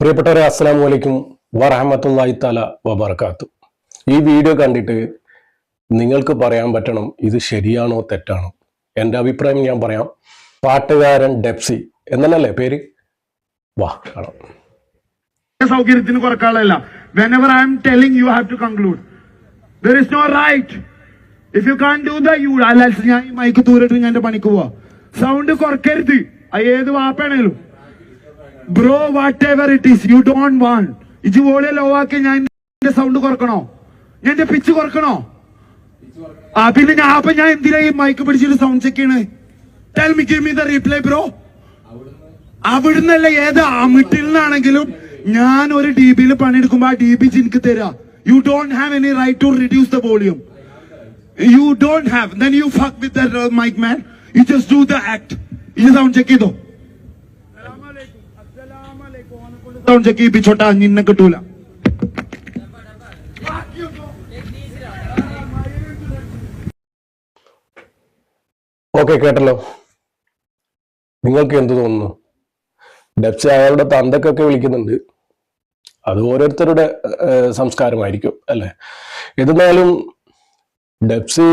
പ്രിയപ്പെട്ടവരെ അസ്സാം അലൈക്കും വറഹമത്തല്ലായി തല വബർക്കാത്തു ഈ വീഡിയോ കണ്ടിട്ട് നിങ്ങൾക്ക് പറയാൻ പറ്റണം ഇത് ശരിയാണോ തെറ്റാണോ? എന്റെ അഭിപ്രായം ഞാൻ പറയാം. പാട്ടുകാരൻ ഡെപ്സി എന്നല്ലേ പേര്? വാ കാണാം. സൗകര്യത്തിന് കുറക്കാളല്ല ഞാൻ മൈക്ക് പണിക്ക് സൗണ്ട് കുറക്കരുത്. ഏത് വാപ്പാണേലും. Bro whatever it is you don't want is volume low ആക്കി ഞാൻ എന്റെ സൗണ്ട് കുറക്കണോ? ഞാൻ എന്റെ പിച്ച് കുറക്കണോ? ആ പിന്നെ ഞാൻ അപ്പൊ ഞാൻ എന്തിനാ ഈ മൈക്ക് പിടിച്ചിട്ട് സൗണ്ട് ചെക്ക് ചെയ്യണേ? Tell me give me the reply bro അവിടുന്നല്ല ഏത് അമിട്ടിൽ നിന്നാണെങ്കിലും ഞാൻ ഒരു ഡി ബിയിൽ പണിയെടുക്കുമ്പോ ആ ഡി ബി എനിക്ക് തരാ. You don't have any right to reduce the volume you don't have then you fuck with mic man you just do the act ഇത് സൗണ്ട് ചെക്ക് ചെയ്തോ? സൗണ്ട് നിന്നെ കിട്ടൂല. ഓക്കെ കേട്ടല്ലോ. നിങ്ങൾക്ക് എന്ത് തോന്നുന്നു? ഡെപ്സ് അയാളുടെ തന്തക്കൊക്കെ വിളിക്കുന്നുണ്ട്. അത് ഓരോരുത്തരുടെ സംസ്കാരമായിരിക്കും അല്ലെ? എന്നാലും ഡെപ്സി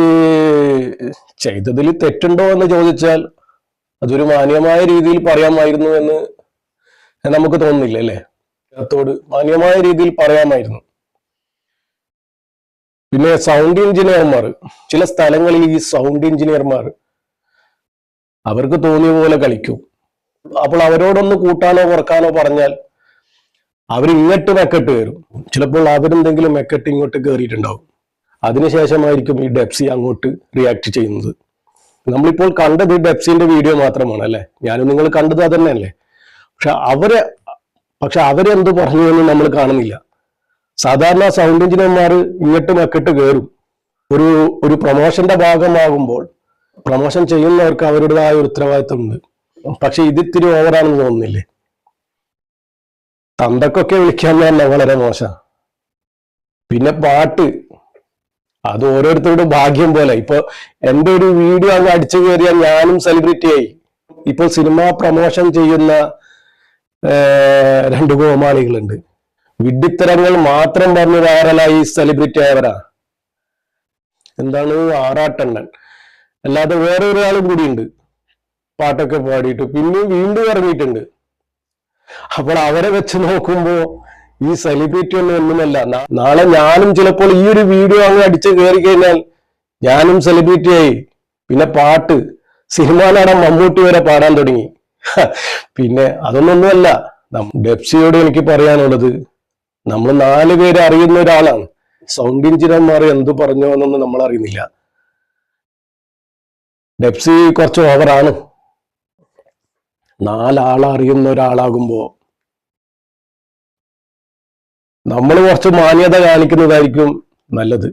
ചെയ്തതിൽ തെറ്റുണ്ടോ എന്ന് ചോദിച്ചാൽ അതൊരു മാന്യമായ രീതിയിൽ പറയാമായിരുന്നു എന്ന് നമുക്ക് തോന്നുന്നില്ല അല്ലേ? അദ്ദേഹത്തോട് മാന്യമായ രീതിയിൽ പറയാമായിരുന്നു. പിന്നെ സൗണ്ട് എഞ്ചിനീയർമാർ ചില സ്ഥലങ്ങളിൽ ഈ സൗണ്ട് എഞ്ചിനീയർമാർ അവർക്ക് തോന്നിയ പോലെ കളിക്കും. അപ്പോൾ അവരോടൊന്ന് കൂട്ടാനോ കുറക്കാനോ പറഞ്ഞാൽ അവരിങ്ങോട്ട് മെക്കെട്ട് കയറും. ചിലപ്പോൾ അവരെന്തെങ്കിലും മെക്കെട്ട് ഇങ്ങോട്ട് കയറിയിട്ടുണ്ടാവും. അതിനുശേഷമായിരിക്കും ഈ ഡെപ്സി അങ്ങോട്ട് റിയാക്ട് ചെയ്യുന്നത്. നമ്മളിപ്പോൾ കണ്ടത് ഡെപ്സിന്റെ വീഡിയോ മാത്രമാണ് അല്ലെ? ഞാനും നിങ്ങൾ കണ്ടത് അതന്നെയല്ലേ? പക്ഷെ അവരെ പക്ഷെ അവരെന്ത് പറഞ്ഞു എന്ന് നമ്മൾ കാണുന്നില്ല. സാധാരണ സൗണ്ട് എഞ്ചിനീയർമാർ ഇങ്ങോട്ട് അക്കിട്ട് കയറും ഒരു ഒരു പ്രൊമോഷന്റെ ഭാഗമാകുമ്പോൾ പ്രൊമോഷൻ ചെയ്യുന്നവർക്ക് അവരുടേതായ ഒരു ഉത്തരവാദിത്തമുണ്ട് പക്ഷെ ഇതിത്തിരി ഓവറാണെന്ന് തോന്നുന്നില്ലേ? തന്തക്കൊക്കെ വിളിക്കാൻ തന്നെ വളരെ മോശ. പിന്നെ പാട്ട്. അത് ഓരോരുത്തരുടെ ഭാഗ്യം പോലെ. ഇപ്പൊ എന്റെ ഒരു വീഡിയോ അങ്ങ് അടിച്ചു കയറിയാൽ ഞാനും സെലിബ്രിറ്റി ആയി. ഇപ്പോൾ സിനിമ പ്രൊമോഷൻ ചെയ്യുന്ന രണ്ട് കോമാളികളുണ്ട് വിഡ്ഢിത്തരങ്ങൾ മാത്രം പറഞ്ഞ് വൈറലായി സെലിബ്രിറ്റി ആയവരാ. എന്താണ്? ആറാട്ടണ്ണൻ. അല്ലാതെ വേറെ ഒരാളും കൂടിയുണ്ട്. പാട്ടൊക്കെ പാടിയിട്ട് പിന്നെ വീണ്ടും ഇറങ്ങിയിട്ടുണ്ട്. അപ്പോൾ അവരെ വെച്ച് നോക്കുമ്പോ ഈ സെലിബ്രിറ്റി ഒന്നും ഒന്നുമല്ല. നാളെ ഞാനും ചിലപ്പോൾ ഈ ഒരു വീഡിയോ അങ്ങ് അടിച്ച് കയറി കഴിഞ്ഞാൽ ഞാനും സെലിബ്രിറ്റിയായി പിന്നെ പാട്ട്. സിനിമാ നടൻ മമ്മൂട്ടി വരെ പാടാൻ തുടങ്ങി. പിന്നെ അതൊന്നൊന്നുമല്ല ഡെപ്സിയോട് എനിക്ക് പറയാനുള്ളത് നമ്മൾ നാല് പേര് അറിയുന്ന ഒരാളാണ്. സൗണ്ട് എഞ്ചിനീയർമാർ എന്ത് പറഞ്ഞു എന്നൊന്നും നമ്മൾ അറിയുന്നില്ല. ഡെപ്സി കുറച്ച് ഓവറാണ്. നാലാളറിയുന്ന ഒരാളാകുമ്പോ നമ്മൾ കുറച്ച് മാന്യത കാണിക്കുന്നതായിരിക്കും നല്ലത്.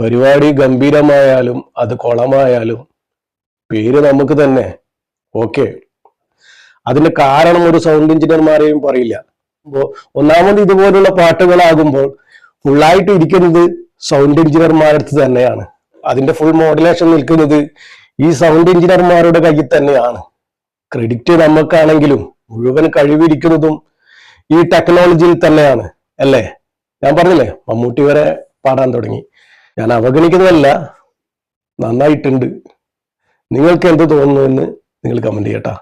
പരിപാടി ഗംഭീരമായാലും അത് കുളമായാലും പേര് നമുക്ക് തന്നെ. ഓക്കെ. അതിന്റെ കാരണം ഒരു സൗണ്ട് എഞ്ചിനീയർമാരെയും പറയില്ല. അപ്പോ ഒന്നാമത് ഇതുപോലുള്ള പാട്ടുകളാകുമ്പോൾ ഫുള്ളായിട്ട് ഇരിക്കുന്നത് സൗണ്ട് എഞ്ചിനീയർമാരുടെ അടുത്ത് തന്നെയാണ്. അതിന്റെ ഫുൾ മോഡുലേഷൻ നിൽക്കുന്നത് ഈ സൗണ്ട് എഞ്ചിനീയർമാരുടെ കയ്യിൽ തന്നെയാണ്. ക്രെഡിറ്റ് നമുക്കാണെങ്കിലും മുഴുവൻ കഴിവിരിക്കുന്നതും ഈ ടെക്നോളജിയിൽ തന്നെയാണ് അല്ലേ? ഞാൻ പറഞ്ഞില്ലേ മമ്മൂട്ടി വരെ പാടാൻ തുടങ്ങി. ഞാൻ അവഗണിക്കുന്നതല്ല നന്നായിട്ടുണ്ട്. നിങ്ങൾക്ക് എന്ത് തോന്നുന്നു എന്ന് നിങ്ങൾ കമന്റ് ചെയ്യട്ടാ.